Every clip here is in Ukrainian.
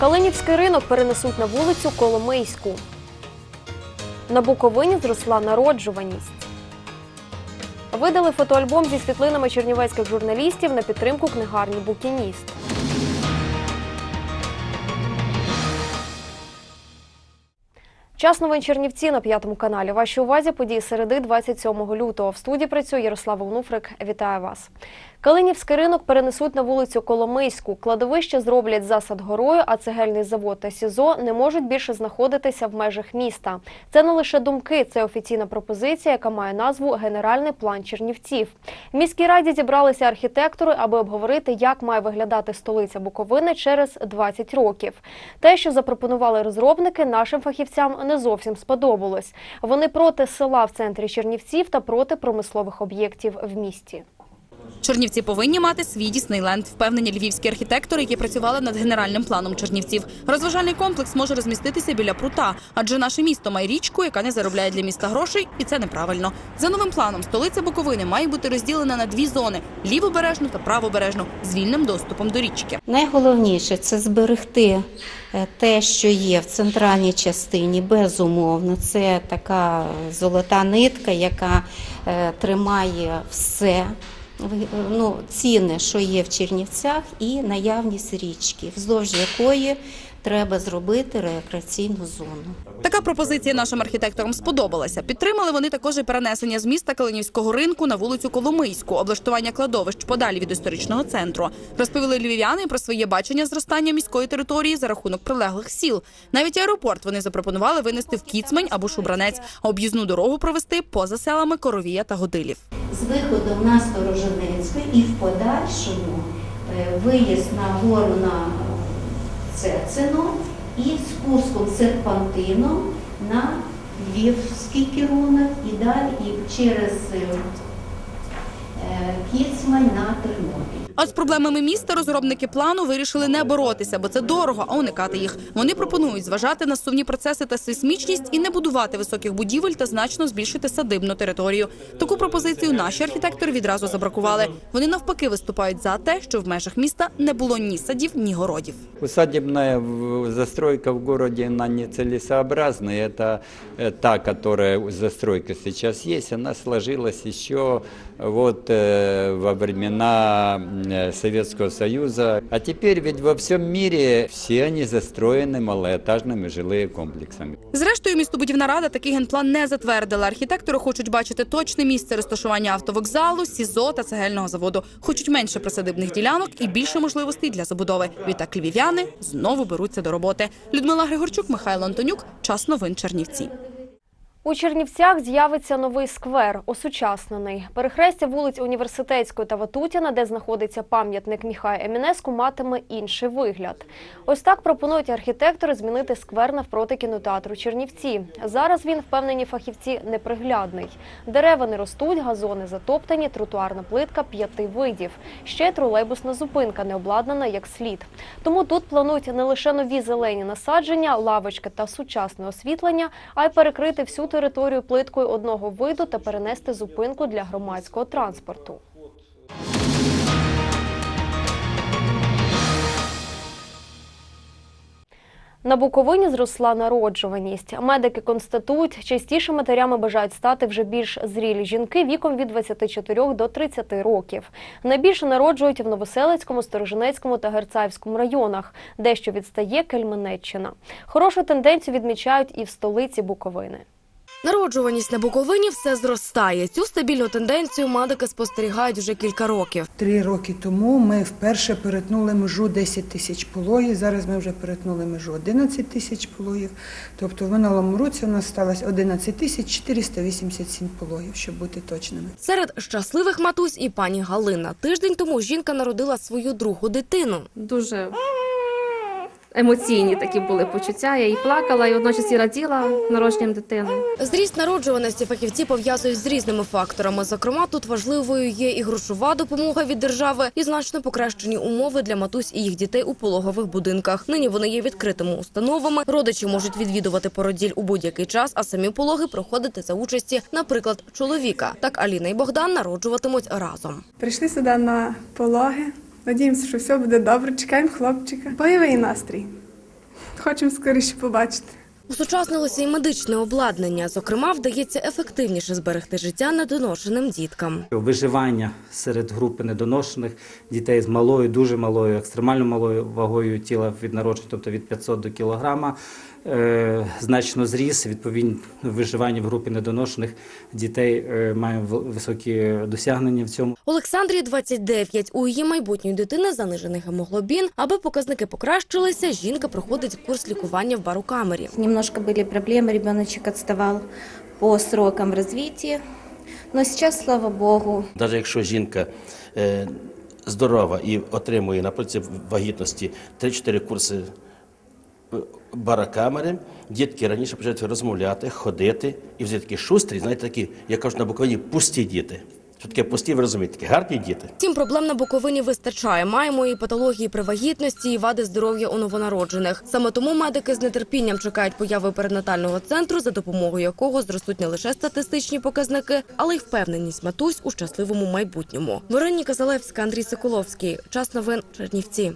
Калинівський ринок перенесуть на вулицю Коломийську. На Буковині зросла народжуваність. Видали фотоальбом зі світлинами чернівецьких журналістів на підтримку книгарні Букініст. Час новин Чернівці на п'ятому каналі. Вашій увазі події середи 27 лютого. В студії працює Ярослава Онуфрик. Вітаю вас. Калинівський ринок перенесуть на вулицю Коломийську. Кладовище зроблять засад горою, а цегельний завод та СІЗО не можуть більше знаходитися в межах міста. Це не лише думки, це офіційна пропозиція, яка має назву Генеральний план Чернівців. В міській раді зібралися архітектори, аби обговорити, як має виглядати столиця Буковини через 20 років. Те, що запропонували розробники, нашим фахівцям не зовсім сподобалось. Вони проти села в центрі Чернівців та проти промислових об'єктів в місті. Чернівці повинні мати свій Діснейленд, впевнені львівські архітектори, які працювали над генеральним планом Чернівців. Розважальний комплекс може розміститися біля прута, адже наше місто має річку, яка не заробляє для міста грошей, і це неправильно. За новим планом столиця Буковини має бути розділена на дві зони: лівобережну та правобережну з вільним доступом до річки. Найголовніше це зберегти е, те, що є в центральній частині, безумовно. Це така золота нитка, яка е, тримає все. Ви- Ну, ціни, що є в Чернівцях, і наявність річки, вздовж якої треба зробити рекреаційну зону. Така пропозиція нашим архітекторам сподобалася. Підтримали вони також і перенесення з міста Калинівського ринку на вулицю Коломийську, облаштування кладовищ подалі від історичного центру. Розповіли львів'яни про своє бачення зростання міської території за рахунок прилеглих сіл. Навіть аеропорт вони запропонували винести в Кіцмень або Шубранець, а об'їзну дорогу провести поза селами Коровія та Годилів. з виходом на Сторожинецьку і в подальшому е, виїзд на гору на Цецино і з Курском серпантином на Львівський керунок і далі і через е, е, Кіцмань на Тернопіль. А з проблемами міста розробники плану вирішили не боротися, бо це дорого, а уникати їх. Вони пропонують зважати на сувні процеси та сейсмічність і не будувати високих будівель та значно збільшити садибну територію. Таку пропозицію наші архітектори відразу забракували. Вони навпаки виступають за те, що в межах міста не було ні садів, ні городів. Усадебная в- застройка в городе, она нецелесообразна. Это э, та, которая застройка сейчас есть, она сложилась еще вот э, во времена э, Советского Союза. А теперь ведь во всем мире все они застроены малоэтажными жилые комплексами. Зрештою, містобудівна рада такий генплан не затвердила. Архітектори хочуть бачити точне місце розташування автовокзалу, СІЗО та цегельного заводу. Хочуть менше присадибних ділянок і більше можливостей для забудови. Відтак львів'яни знову беруться до роботи. Людмила Григорчук, Михайло Антонюк. Час новин Чернівці. У Чернівцях з'явиться новий сквер, осучаснений. Перехрестя вулиць Університетської та Ватутіна, де знаходиться пам'ятник Міхая Емінеску, матиме інший вигляд. Ось так пропонують архітектори змінити сквер навпроти кінотеатру Чернівці. Зараз він, впевнені фахівці, неприглядний. Дерева не ростуть, газони затоптані, тротуарна плитка п'яти видів. Ще тролейбусна зупинка не обладнана як слід. Тому тут планують не лише нові зелені насадження, лавочки та сучасне освітлення, а й перекрити всю територію плиткою одного виду та перенести зупинку для громадського транспорту. На Буковині зросла народжуваність. Медики констатують, частіше матерями бажають стати вже більш зрілі жінки віком від 24 до 30 років. Найбільше народжують в Новоселицькому, Сторожинецькому та Герцаївському районах, дещо відстає Кельменеччина. Хорошу тенденцію відмічають і в столиці Буковини. Народжуваність на Буковині все зростає. Цю стабільну тенденцію медики спостерігають вже кілька років. Три роки тому ми вперше перетнули межу 10 тисяч пологів. Зараз ми вже перетнули межу 11 тисяч пологів. Тобто в минулому році у нас сталося 11 тисяч 487 пологів, щоб бути точними. Серед щасливих матусь і пані Галина. Тиждень тому жінка народила свою другу дитину. дуже емоційні такі були почуття. Я і плакала, і водночас і раділа народженням дитини. Зріст народжуваності фахівці пов'язують з різними факторами. Зокрема, тут важливою є і грошова допомога від держави, і значно покращені умови для матусь і їх дітей у пологових будинках. Нині вони є відкритими установами. Родичі можуть відвідувати породіль у будь-який час, а самі пологи проходити за участі, наприклад, чоловіка. Так Аліна і Богдан народжуватимуть разом. Прийшли сюди на пологи. Надіємося, що все буде добре. Чекаємо хлопчика. Бойовий настрій. Хочемо скоріше побачити. Усучаснилося і медичне обладнання. Зокрема, вдається ефективніше зберегти життя недоношеним діткам. Виживання серед групи недоношених дітей з малою, дуже малою, екстремально малою вагою тіла від народження, тобто від 500 до кілограма, значно зріс. Відповідно, виживання в групі недоношених дітей е, має високі досягнення в цьому. Олександрі 29. У її майбутньої дитини занижений гемоглобін. Аби показники покращилися, жінка проходить курс лікування в барокамері. Немножко были проблемы, ребеночек отставал по срокам развития, но сейчас, слава богу, Навіть якщо жінка е, здорова і отримує на протязі вагітності 3-4 курси барокамери, дітки раніше починають розмовляти, ходити, і вже такі шустрі, знаєте, такі, як кажуть на Буковині, пусті діти. Що таке пусті, ви розумієте, такі гарні діти. Втім, проблем на Буковині вистачає. Маємо і патології при вагітності, і вади здоров'я у новонароджених. Саме тому медики з нетерпінням чекають появи перинатального центру, за допомогою якого зростуть не лише статистичні показники, але й впевненість матусь у щасливому майбутньому. Вероніка Залевська, Андрій Соколовський. Час новин Чернівці.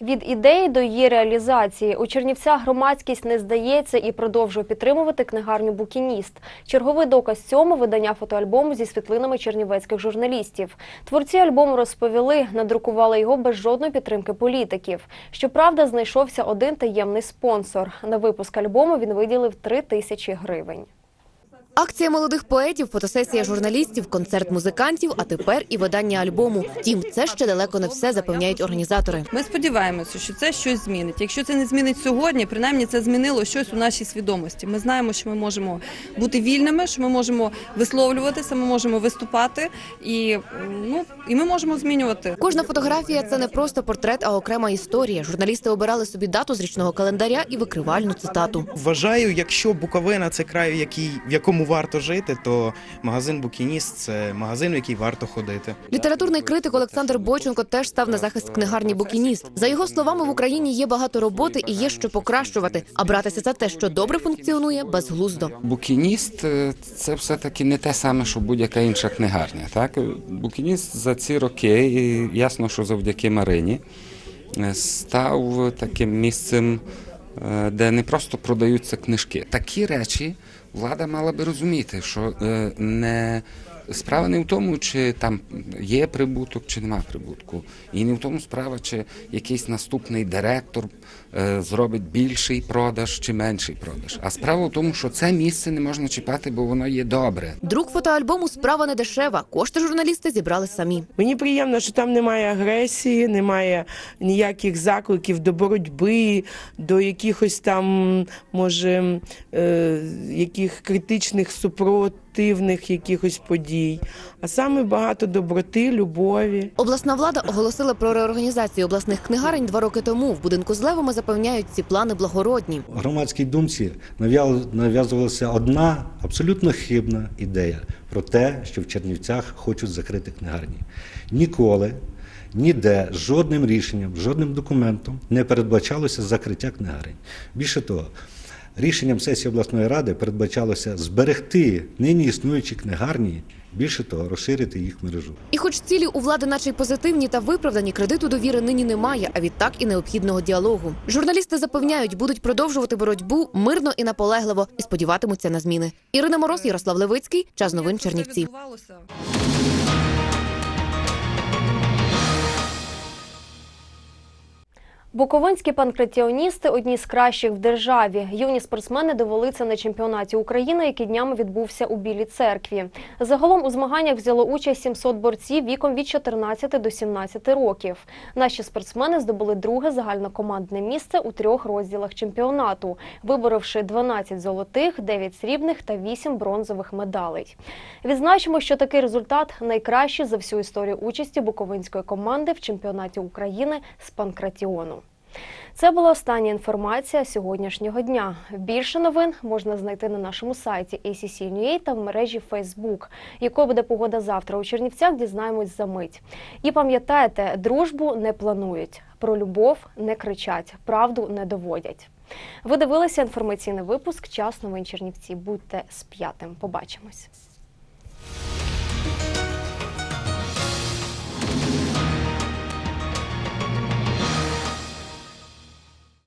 Від ідеї до її реалізації у Чернівцях громадськість не здається і продовжує підтримувати книгарню Букініст. Черговий доказ цьому видання фотоальбому зі світлинами чернівецьких журналістів. Творці альбому розповіли, надрукували його без жодної підтримки політиків. Щоправда, знайшовся один таємний спонсор. На випуск альбому він виділив 3 тисячі гривень. Акція молодих поетів, фотосесія журналістів, концерт музикантів, а тепер і видання альбому. Втім, це ще далеко не все, запевняють організатори. Ми сподіваємося, що це щось змінить. Якщо це не змінить сьогодні, принаймні це змінило щось у нашій свідомості. Ми знаємо, що ми можемо бути вільними, що ми можемо висловлюватися, ми можемо виступати, і ну і ми можемо змінювати. Кожна фотографія це не просто портрет, а окрема історія. Журналісти обирали собі дату з річного календаря і викривальну цитату. Вважаю, якщо Буковина це край, який, в якому варто жити, то магазин Букініст це магазин, в який варто ходити. Літературний критик Олександр Бойченко теж став на захист книгарні Букініст. За його словами, в Україні є багато роботи і є що покращувати. А братися за те, що добре функціонує, безглуздо. Букініст це все-таки не те саме, що будь-яка інша книгарня. Так? Букініст за ці роки, і ясно, що завдяки Марині, е, став таким місцем, е, де не просто продаються книжки. Такі речі влада мала би розуміти, що е, не. Справа не в тому, чи там є прибуток, чи нема прибутку. І не в тому справа, чи якийсь наступний директор зробить більший продаж чи менший продаж. А справа в тому, що це місце не можна чіпати, бо воно є добре. Друк фотоальбому справа не дешева. Кошти журналісти зібрали самі. Мені приємно, що там немає агресії, немає ніяких закликів до боротьби, до якихось там, може, е, яких критичних супротивних якихось подій, а саме багато доброти, любові. Обласна влада оголосила про реорганізацію обласних книгарень два роки тому. В будинку з левами запевняють, ці плани благородні. громадській думці нав'язувалася одна абсолютно хибна ідея про те, що в Чернівцях хочуть закрити книгарні. Ніколи, ніде, жодним рішенням, жодним документом не передбачалося закриття книгарень. Більше того, рішенням сесії обласної ради передбачалося зберегти нині існуючі книгарні, більше того, розширити їх мережу. І хоч цілі у влади, наче й позитивні та виправдані, кредиту довіри нині немає, а відтак і необхідного діалогу. Журналісти запевняють, будуть продовжувати боротьбу мирно і наполегливо і сподіватимуться на зміни. Ірина Мороз, Ярослав Левицький, час новин Чернівці. Буковинські панкратіоністи одні з кращих в державі. Юні спортсмени довели це на чемпіонаті України, який днями відбувся у Білій церкві. Загалом у змаганнях взяло участь 700 борців віком від 14 до 17 років. Наші спортсмени здобули друге загальнокомандне місце у трьох розділах чемпіонату, виборовши 12 золотих, 9 срібних та 8 бронзових медалей. Відзначимо, що такий результат найкращий за всю історію участі буковинської команди в чемпіонаті України з панкратіону. Це була остання інформація сьогоднішнього дня. Більше новин можна знайти на нашому сайті ACC.NUA та в мережі Facebook. Якою буде погода завтра у Чернівцях, дізнаємось за мить. І пам'ятайте, дружбу не планують, про любов не кричать, правду не доводять. Ви дивилися інформаційний випуск Час новин Чернівці. Будьте з п'ятим. Побачимось.